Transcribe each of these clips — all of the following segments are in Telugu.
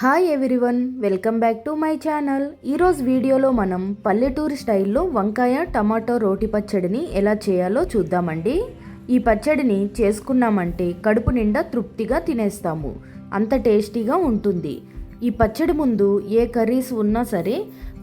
Hi everyone welcome back to my channel ఈరోజు వీడియోలో మనం పల్లెటూరు స్టైల్లో వంకాయ టమాటో రోటి పచ్చడిని ఎలా చేయాలో చూద్దామండి. ఈ పచ్చడిని చేసుకున్నామంటే కడుపు నిండా తృప్తిగా తినేస్తాము. అంత టేస్టీగా ఉంటుంది. ఈ పచ్చడి ముందు ఏ కర్రీస్ ఉన్నా సరే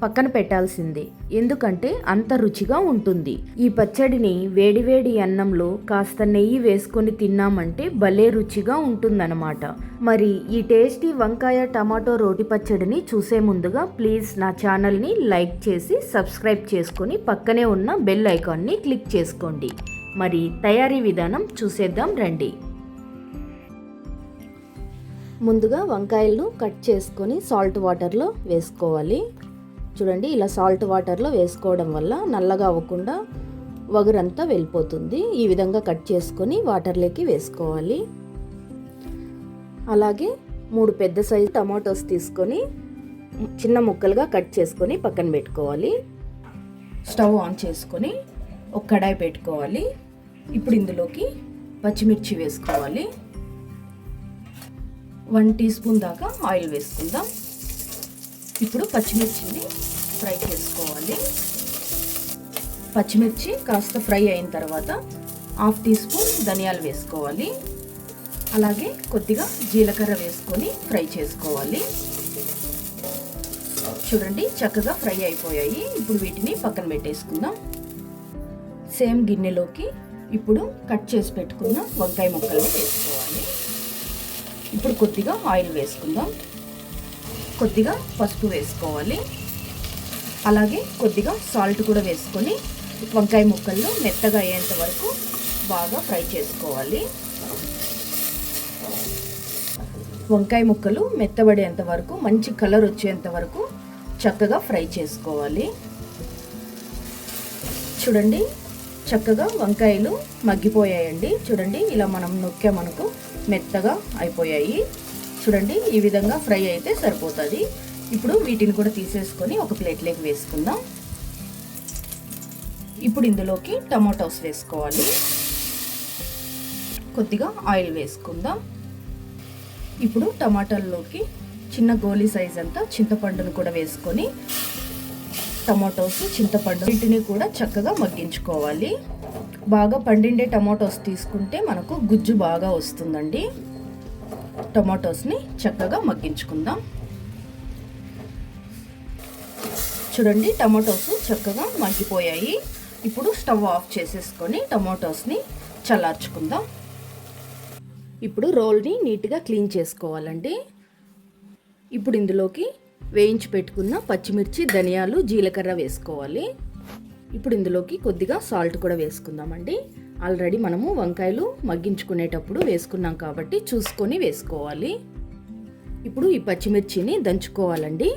పక్కన పెట్టాల్సిందే. ఎందుకంటే అంత రుచిగా ఉంటుంది. ఈ పచ్చడిని వేడివేడి అన్నంలో కాస్త నెయ్యి వేసుకొని తిన్నామంటే భలే రుచిగా ఉంటుందన్నమాట. మరి ఈ టేస్టీ వంకాయ టమాటో రోటి పచ్చడిని చూసే ముందుగా ప్లీజ్ నా ఛానల్ని లైక్ చేసి సబ్స్క్రైబ్ చేసుకొని పక్కనే ఉన్న బెల్ ఐకాన్ని క్లిక్ చేసుకోండి. మరి తయారీ విధానం చూసేద్దాం రండి. ముందుగా వంకాయలను కట్ చేసుకొని సాల్ట్ వాటర్లో వేసుకోవాలి. చూడండి ఇలా సాల్ట్ వాటర్లో వేసుకోవడం వల్ల నల్లగా అవ్వకుండా వగరంతా వెళ్ళిపోతుంది. ఈ విధంగా కట్ చేసుకొని వాటర్లోకి వేసుకోవాలి. అలాగే మూడు పెద్ద సైజు టమాటోస్ తీసుకొని చిన్న ముక్కలుగా కట్ చేసుకొని పక్కన పెట్టుకోవాలి. స్టవ్ ఆన్ చేసుకొని ఒక కడాయి పెట్టుకోవాలి. ఇప్పుడు ఇందులోకి పచ్చిమిర్చి వేసుకోవాలి. వన్ టీ స్పూన్ దాకా ఆయిల్ వేసుకుందాం. ఇప్పుడు పచ్చిమిర్చిని ఫ్రై చేసుకోవాలి. పచ్చిమిర్చి కాస్త ఫ్రై అయిన తర్వాత హాఫ్ టీ స్పూన్ ధనియాలు వేసుకోవాలి. అలాగే కొద్దిగా జీలకర్ర వేసుకొని ఫ్రై చేసుకోవాలి. చూడండి చక్కగా ఫ్రై అయిపోయాయి. ఇప్పుడు వీటిని పక్కన పెట్టేసుకుందాం. సేమ్ గిన్నెలోకి ఇప్పుడు కట్ చేసి పెట్టుకున్న వంకాయ ముక్కల్ని వేసుకోవాలి. ఇప్పుడు కొద్దిగా ఆయిల్ వేసుకుందాం. కొద్దిగా పసుపు వేసుకోవాలి. అలాగే కొద్దిగా సాల్ట్ కూడా వేసుకొని వంకాయ ముక్కల్లో మెత్తగా అయ్యేంత వరకు బాగా ఫ్రై చేసుకోవాలి. వంకాయ ముక్కలు మెత్తబడేంత వరకు మంచి కలర్ వచ్చేంత వరకు చక్కగా ఫ్రై చేసుకోవాలి. చూడండి చక్కగా వంకాయలు మగ్గిపోయాయండి. చూడండి ఇలా మనం నొక్కామనుకో మెత్తగా అయిపోయాయి. చూడండి ఈ విధంగా ఫ్రై అయితే సరిపోతుంది. ఇప్పుడు వీటిని కూడా తీసేసుకొని ఒక ప్లేట్లోకి వేసుకుందాం. ఇప్పుడు ఇందులోకి టమాటోస్ వేసుకోవాలి. కొద్దిగా ఆయిల్ వేసుకుందాం. ఇప్పుడు టమాటాల్లోకి చిన్న గోలీ సైజ్ అంతా చింతపండును కూడా వేసుకొని టమాటోస్ చింతపండు వీటిని కూడా చక్కగా మగ్గించుకోవాలి. బాగా పండిండే టమాటోస్ తీసుకుంటే మనకు గుజ్జు బాగా వస్తుందండి. టమాటోస్ని చక్కగా మగ్గించుకుందాం. చూడండి టమాటోస్ చక్కగా మగ్గిపోయాయి. ఇప్పుడు స్టవ్ ఆఫ్ చేసేసుకొని టమాటోస్ని చల్లార్చుకుందాం. ఇప్పుడు రోల్ని నీట్గా క్లీన్ చేసుకోవాలండి. ఇప్పుడు ఇందులోకి వేయించి పెట్టుకున్న పచ్చిమిర్చి ధనియాలు జీలకర్ర వేసుకోవాలి. ఇప్పుడు ఇందులోకి కొద్దిగా సాల్ట్ కూడా వేసుకుందామండి. ఆల్రెడీ మనము వంకాయలు మగ్గించుకునేటప్పుడు వేసుకున్నాం కాబట్టి చూసుకొని వేసుకోవాలి. ఇప్పుడు ఈ పచ్చిమిర్చిని దంచుకోవాలండి.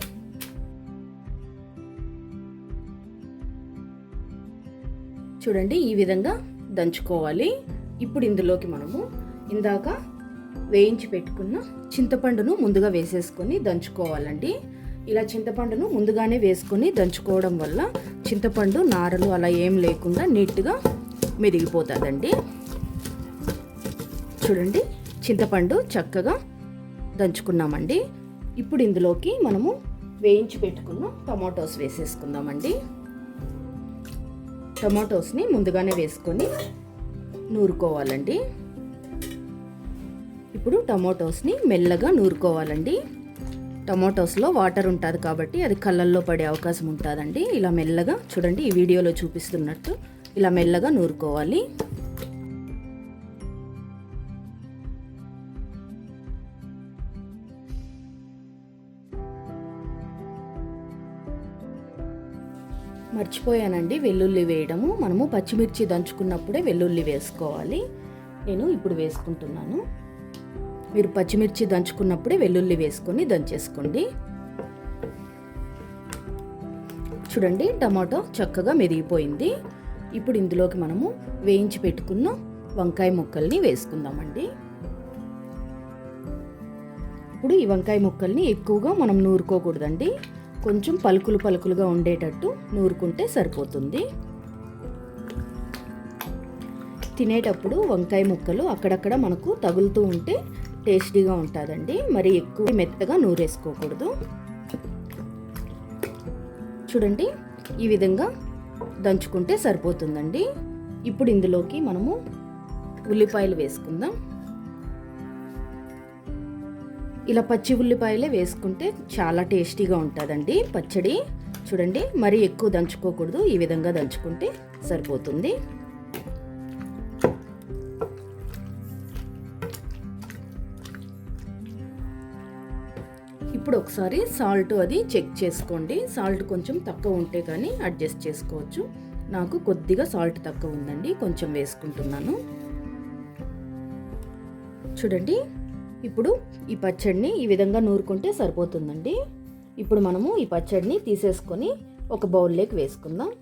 చూడండి ఈ విధంగా దంచుకోవాలి. ఇప్పుడు ఇందులోకి మనము ఇందాక వేయించి పెట్టుకున్న చింతపండును ముందుగా వేసేసుకొని దంచుకోవాలండి. ఇలా చింతపండును ముందుగానే వేసుకొని దంచుకోవడం వల్ల చింతపండు నారలు అలా ఏం లేకుండా నీట్గా మెదిగిపోతుందండి. చూడండి చింతపండు చక్కగా దంచుకున్నామండి. ఇప్పుడు ఇందులోకి మనము వేయించి పెట్టుకున్న టమాటోస్ వేసేసుకుందామండి. టమాటోస్ని ముందుగానే వేసుకొని నూరుకోవాలండి. ఇప్పుడు టమాటోస్ని మెల్లగా నూరుకోవాలండి. టమాటోస్లో వాటర్ ఉంటుంది కాబట్టి అది కళ్ళల్లో పడే అవకాశం ఉంటుందండి. ఇలా మెల్లగా చూడండి ఈ వీడియోలో చూపిస్తున్నట్టు ఇలా మెల్లగా నూరుకోవాలి. మర్చిపోయానండి వెల్లుల్లి వేయడము. మనము పచ్చిమిర్చి దంచుకున్నప్పుడే వెల్లుల్లి వేసుకోవాలి. నేను ఇప్పుడు వేసుకుంటున్నాను. మీరు పచ్చిమిర్చి దంచుకున్నప్పుడే వెల్లుల్లి వేసుకొని దంచేసుకోండి. చూడండి టమాటో చక్కగా మెరిగిపోయింది ఇప్పుడు ఇందులోకి మనము వేయించి పెట్టుకున్న వంకాయ ముక్కల్ని వేసుకుందామండి. ఇప్పుడు ఈ వంకాయ ముక్కల్ని ఎక్కువగా మనం నూరుకోకూడదండి. కొంచెం పలుకులు పలుకులుగా ఉండేటట్టు నూరుకుంటే సరిపోతుంది. తినేటప్పుడు వంకాయ ముక్కలు అక్కడక్కడ మనకు తగులుతూ ఉంటే టేస్టీగా ఉంటుందండి. మరి ఎక్కువ మెత్తగా నూరేసుకోకూడదు. చూడండి ఈ విధంగా దంచుకుంటే సరిపోతుందండి. ఇప్పుడు ఇందులోకి మనము ఉల్లిపాయలు వేసుకుందాం. ఇలా పచ్చి ఉల్లిపాయలే వేసుకుంటే చాలా టేస్టీగా ఉంటుందండి పచ్చడి. చూడండి మరీ ఎక్కువ దంచుకోకూడదు. ఈ విధంగా దంచుకుంటే సరిపోతుంది. ఇప్పుడు ఒకసారి సాల్ట్ అది చెక్ చేసుకోండి. సాల్ట్ కొంచెం తక్కువ ఉంటే కానీ అడ్జస్ట్ చేసుకోవచ్చు. నాకు కొద్దిగా సాల్ట్ తక్కువ ఉందండి. కొంచెం వేసుకుంటున్నాను. చూడండి. ఇప్పుడు ఈ పచ్చడిని ఈ విధంగా నూరుకుంటే సరిపోతుందండి. ఇప్పుడు మనము ఈ పచ్చడిని తీసేసుకొని ఒక బౌల్లోకి వేసుకుందాం.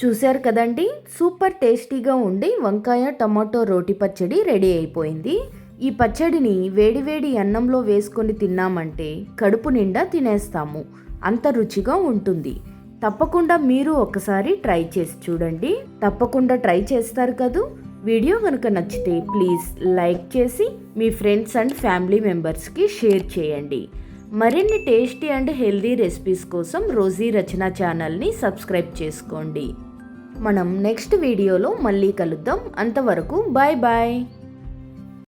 చూశారు కదండి? సూపర్ టేస్టీగా ఉండి వంకాయ టమాటో రోటి పచ్చడి రెడీ అయిపోయింది. ఈ పచ్చడిని వేడివేడి అన్నంలో వేసుకొని తిన్నామంటే కడుపు నిండా తినేస్తాము. అంత రుచిగా ఉంటుంది. తప్పకుండా మీరు ఒకసారి ట్రై చేసి చూడండి. తప్పకుండా ట్రై చేస్తారు కదూ? వీడియో కనుక నచ్చితే ప్లీజ్ లైక్ చేసి మీ ఫ్రెండ్స్ అండ్ ఫ్యామిలీ మెంబర్స్కి షేర్ చేయండి. మరిన్ని టేస్టీ అండ్ హెల్దీ రెసిపీస్ కోసం రోజీ రచన ఛానల్ని సబ్స్క్రైబ్ చేసుకోండి. మనం నెక్స్ట్ వీడియోలో మళ్ళీ కలుద్దాం. అంతవరకు బాయ్ బాయ్.